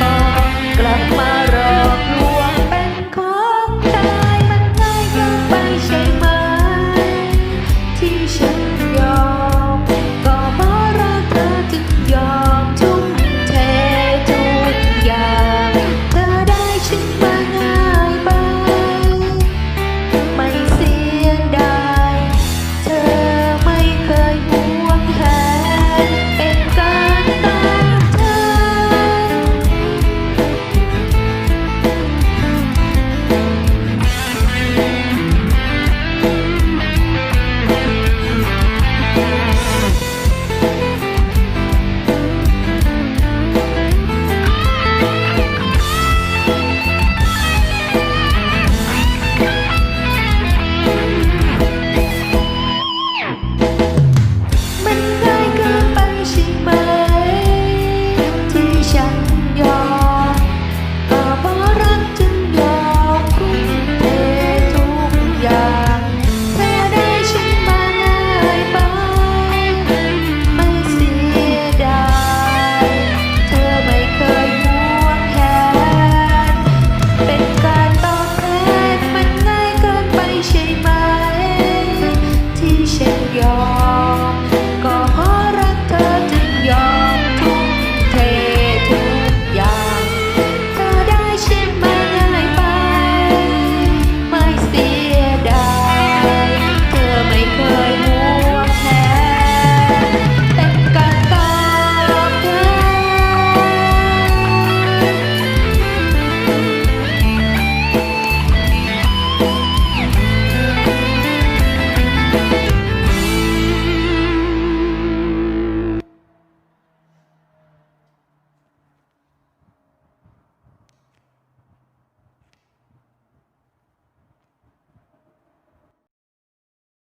บอกกลับมาหลอกลวงเป็นของตายมันง่ายกินไปใช่ไหมที่ฉัน